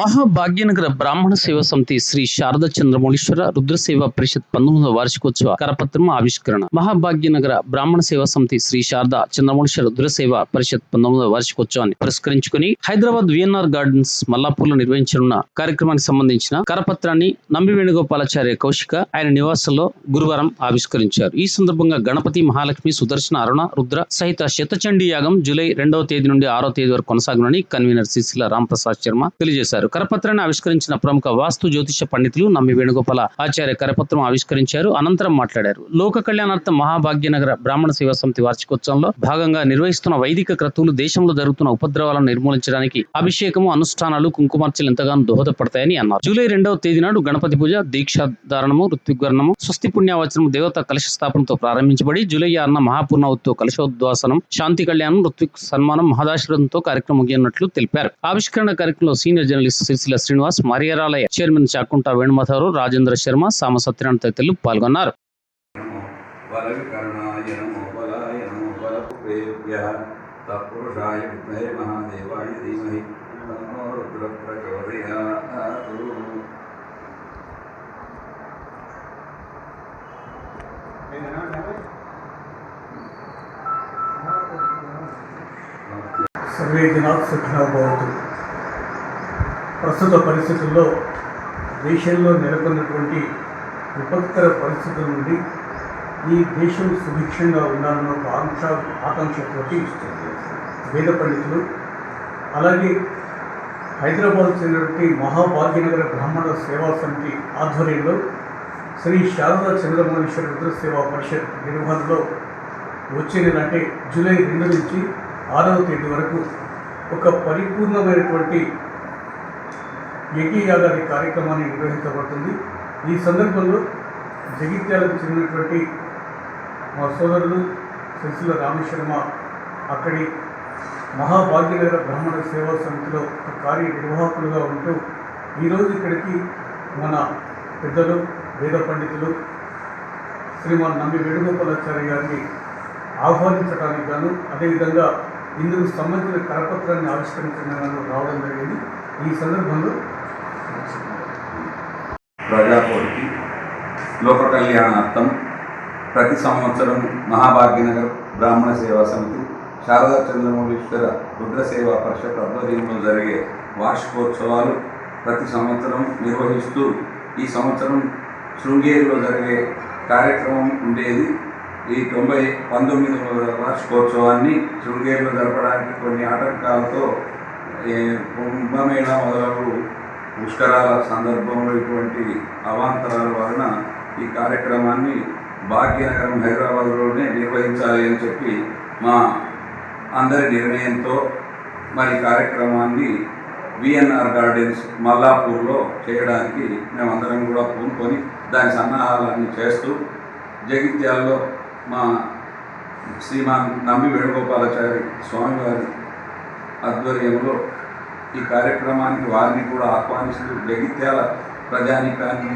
మహాభాగ్యనగర బ్రాహ్మణ సేవా సమితి శ్రీ శారద చంద్రమౌళీశ్వర రుద్ర సేవా పరిషత్ పంతొమ్మిదవ వార్షికోత్సవ కరపత్రం ఆవిష్కరణ. మహాభాగ్యనగర బ్రాహ్మణ సేవా సమితి శ్రీ శారద చంద్రమౌళీశ్వర రుద్ర సేవా పరిషత్ పంతొమ్మిదవ వార్షికోత్సవాన్ని పురస్కరించుకుని హైదరాబాద్ విఎన్ఆర్ గార్డెన్స్ మల్లాపూర్లో నిర్వహించనున్న కార్యక్రమానికి సంబంధించిన కరపత్రాన్ని నంబి వేణుగోపాలాచార్య కౌశిక ఆయన నివాసంలో గురువారం ఆవిష్కరించారు. ఈ సందర్భంగా గణపతి మహాలక్ష్మి సుదర్శన అరుణ రుద్ర సహిత శతచండీ యాగం జూలై రెండవ తేదీ నుండి ఆరో తేదీ వరకు కొనసాగనని కన్వీనర్ సిసిల రాంప్రసాద్ శర్మ తెలియజేశారు. కరపత్రాన్ని ఆవిష్కరించిన ప్రముఖ వాస్తు జ్యోతిష పండితులు నమ్మి వేణుగోపాల ఆచార్య కరపత్రం ఆవిష్కరించారు. అనంతరం మాట్లాడారు. లోక కళ్యాణార్థం మహాభాగ్యనగర బ్రాహ్మణ సేవా సమితి వార్షికోత్సవంలో భాగంగా నిర్వహిస్తున్న వైదిక క్రతువులు దేశంలో జరుగుతున్న ఉపద్రవాలను నిర్మూలించడానికి అభిషేకము అనుష్ఠానాలు కుంకుమార్చలు ఎంతగానో దోహదపడతాయని అన్నారు. జూలై రెండవ తేదీ నాడు గణపతి పూజ దీక్షాధారణము ఋత్విగ్వర్ణము స్వస్తి పుణ్యావచనము దేవత కలశ స్థాపనతో ప్రారంభించబడి జూలై ఆరున మహాపూర్ణవతితో కలశోద్వాసనం శాంతి కళ్యాణం ఋత్విక్ సన్మానం మహదాశీర్వాదంతో కార్యక్రమం ముగియనున్నట్లు తెలిపారు. ఆవిష్కరణ కార్యక్రమంలో సీనియర్ జర్నలిస్ట్ సిరిసిల శ్రీనివాస్ మరియరాలయ చైర్మన్ చాకుంట వేణుమాధవరావు రాజేంద్ర శర్మ సామ సత్యనారాయణ తదితరులు పాల్గొన్నారు. సర్వే జనా సుఖినో భవతు. ప్రస్తుత పరిస్థితుల్లో దేశంలో నెలకొన్నటువంటి విపత్కర పరిస్థితుల నుండి ఈ దేశం సుభిక్షంగా ఉండాలన్న ఒక ఆంక్ష ఆకాంక్షతోటి వేద పండితులు అలాగే హైదరాబాద్ చెందినటువంటి మహాభాగ్యనగర బ్రాహ్మణ సేవా సమితి ఆధ్వర్యంలో శ్రీ శారదా చంద్రమౌళీశ్వర రుద్ర సేవా పరిషత్ నిర్వహణలో వచ్చే నెల అంటే జూలై రెండు నుంచి ఆరవ తేదీ వరకు ఒక పరిపూర్ణమైనటువంటి యజ్ఞయాగాది కార్యక్రమాన్ని నిర్వహించబడుతుంది. ఈ సందర్భంలో జగిత్యాలకు చెందినటువంటి మా సోదరులు శశిల రామశర్మ అక్కడి మహాభాగ్యనగర బ్రాహ్మణ సేవా సమితిలో ఒక కార్యనిర్వాహకులుగా ఉంటూ ఈరోజు ఇక్కడికి మన పెద్దలు వేద పండితులు శ్రీమాన్ నమ్మి వేణుగోపాలాచార్య గారిని ఆహ్వానించడానికి గాను అదేవిధంగా ఇందుకు సంబంధించిన కరపత్రాన్ని ఆవిష్కరించడానికి రావడం జరిగింది. ఈ సందర్భంలో ప్రజాకోటికి లోక కళ్యాణార్థం ప్రతి సంవత్సరం మహాభాగ్యనగర్ బ్రాహ్మణ సేవా సమితి శారదా చంద్రమౌళీశ్వర రుద్రసేవా పరిషత్ ఆధ్వర్యంలో జరిగే వార్షికోత్సవాలు ప్రతి సంవత్సరం నిర్వహిస్తూ ఈ సంవత్సరం శృంగేరిలో జరిగే కార్యక్రమం ఉండేది. ఈ తొంభై పంతొమ్మిదవ వార్షికోత్సవాన్ని శృంగేరిలో జరపడానికి కొన్ని ఆటంకాలతో కుంభమేళ మొదలగు పుష్కరాల సందర్భంలో ఇటువంటి అవాంతరాల వలన ఈ కార్యక్రమాన్ని భాగ్యనగరం హైదరాబాద్లోనే నిర్వహించాలి అని చెప్పి మా అందరి నిర్ణయంతో మరి కార్యక్రమాన్ని విఎన్ఆర్ గార్డెన్స్ మల్లాపూర్లో చేయడానికి మేమందరం కూడా పూనుకొని దాని సన్నాహాలన్నీ చేస్తూ జగిత్యాల్లో మా శ్రీమాన్ నమ్మి వేణుగోపాలాచారి స్వామివారి ఆధ్వర్యంలో ఈ కార్యక్రమానికి వారిని కూడా ఆహ్వానిస్తూ జగిత్యాల ప్రజానికాన్ని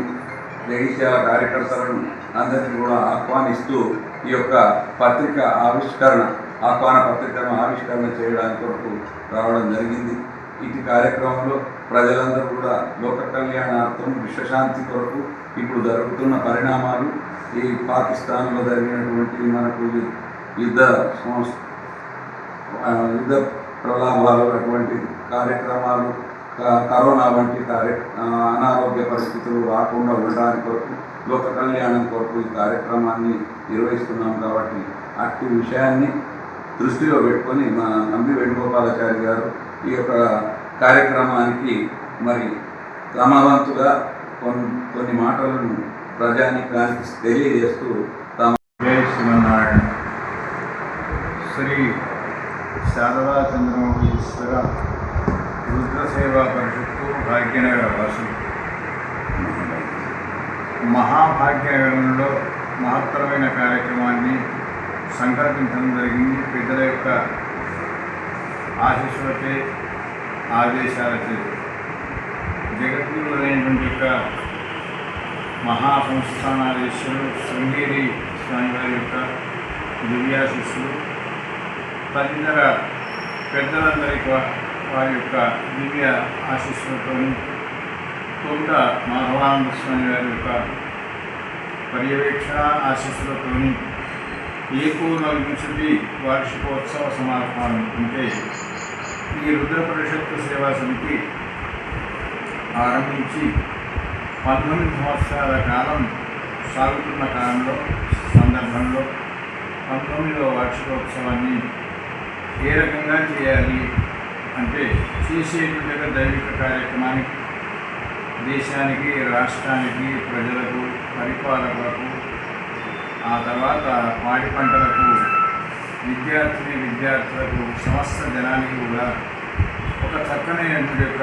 జగిత్యాల కార్యకర్తలను అందరినీ కూడా ఆహ్వానిస్తూ ఈ యొక్క పత్రిక ఆవిష్కరణ ఆహ్వాన పత్రికను ఆవిష్కరణ చేయడానికి కొరకు రావడం జరిగింది. ఇటు కార్యక్రమంలో ప్రజలందరూ కూడా లోక కళ్యాణార్థం విశ్వశాంతి కొరకు ఇప్పుడు జరుగుతున్న పరిణామాలు ఈ పాకిస్తాన్లో జరిగినటువంటి మనకు యుద్ధ సంస్ యుద్ధ ప్రలాభాలు అటువంటి కార్యక్రమాలు కరోనా వంటి కార్య అనారోగ్య పరిస్థితులు రాకుండా ఉండడానికి కొరకు లోక కళ్యాణం కొరకు ఈ కార్యక్రమాన్ని నిర్వహిస్తున్నాం కాబట్టి అట్టి విషయాన్ని దృష్టిలో పెట్టుకొని మా నంబి వేణుగోపాలాచారి గారు ఈ యొక్క కార్యక్రమానికి మరి క్రమవంతుగా కొన్ని కొన్ని మాటలను ప్రజానికానికి తెలియజేస్తూ తమ జై శ్రీ శారదా చంద్రమౌళీశ్వర రుద్రసేవా పరిషత్తు భాగ్యనగర వాసు మహాభాగ్యంలో మహత్తరమైన కార్యక్రమాన్ని సంకల్పించడం జరిగింది. పెద్దల యొక్క ఆశీస్సులచే ఆదేశాలచే. అనేటువంటి యొక్క మహాసంస్థానాధీశులు శృంగేరి స్వామివారి యొక్క దివ్యాశిస్సులు తదితర పెద్దలందరి వారి యొక్క దివ్య ఆశీస్సులతో తొంట మాధవానంద స్వామి గారి యొక్క పర్యవేక్షణ ఆశీస్సులతో ఏకూనవింశతి వార్షికోత్సవ సమారోహం అంటే ఈ రుద్ర పరిషత్తు సేవా సమితి ఆరంభించి పంతొమ్మిది సంవత్సరాల కాలం సాగుతున్న కాలంలో సందర్భంలో పంతొమ్మిదవ వార్షికోత్సవాన్ని ఏ రకంగా చేయాలి అంటే చేసేటువంటి దైవిక కార్యక్రమానికి దేశానికి రాష్ట్రానికి ప్రజలకు పరిపాలకులకు ఆ తర్వాత పాడి పంటలకు విద్యార్థిని విద్యార్థులకు సమస్త జనానికి కూడా ఒక చక్కనైనటువంటి యొక్క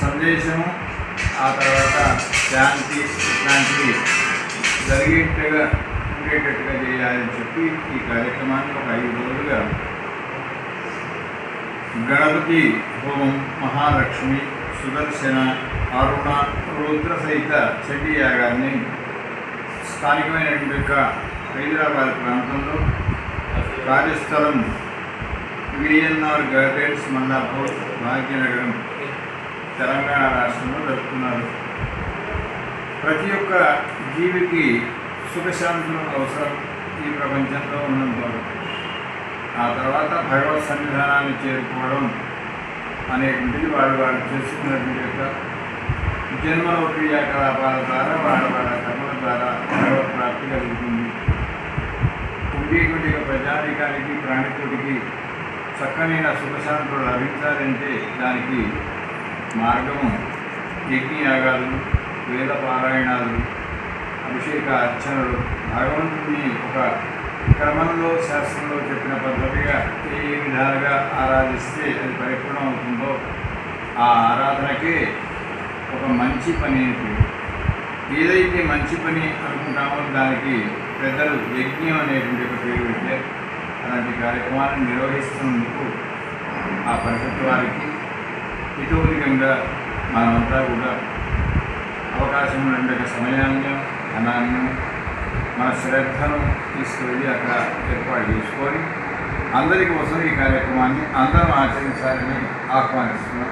సందేశము. ఆ తర్వాత శాంతి ఇట్లాంటివి జరిగేట్టుగా ఉండేటట్టుగా చేయాలని చెప్పి ఈ కార్యక్రమాన్ని ఒక ఐదు రోజులుగా గణపతి హోమం మహాలక్ష్మి సుదర్శన అరుణ రుద్ర సహిత చండీ యాగాన్ని స్థానికమైనటువంటి యొక్క హైదరాబాద్ ప్రాంతంలో కార్యస్థలం విఎన్ఆర్ గార్డెన్స్ మల్లాపూర్ భాగ్యనగరం తెలంగాణ రాష్ట్రంలో జరుపుతున్నారు ప్రతి ఒక్క జీవికి సుఖశాంతులు అవసరం ఈ ప్రపంచంలో ఉన్నంత ఆ తర్వాత భగవత్ సన్నిధానాన్ని చేరుకోవడం అనేటువంటిది వాడు వాడు చేసుకున్నటువంటి యొక్క జన్మ క్రియాకలాపాల ద్వారా వాళ్ళ వాళ్ళ కర్మల ద్వారా భగవత్ ప్రాప్తి కలుగుతుంది. ఉండేటువంటి ప్రజాధికారికి ప్రాణికుడికి చక్కనైన సుఖశాంతులు లభించాలంటే దానికి మార్గము యజ్ఞయాగాలు వేద పారాయణాలు అభిషేక అర్చనలు భగవంతుని ఒక క్రమంలో శాస్త్రంలో చెప్పిన పద్ధతిగా ఏ విధాలుగా ఆరాధిస్తే అది పరిపూర్ణం అవుతుందో ఆ ఆరాధనకి ఒక మంచి పని ఏదైతే మంచి పని అనుకుంటామో దానికి పెద్దలు యజ్ఞం అనేటువంటి ఒక పేరు పెట్టారు అలాంటి కార్యక్రమాలను నిర్వహిస్తున్నందుకు ఆ పరిషత్ వారికి ఇతోధికంగా మనమంతా కూడా అవకాశం ఉండే సమయాన్ని ధనాన్ని మన శ్రద్ధను తీసుకువెళ్ళి అక్కడ ఏర్పాటు చేసుకొని అందరి కోసం ఈ కార్యక్రమాన్ని అందరం ఆచరించాలని ఆహ్వానిస్తున్నాం.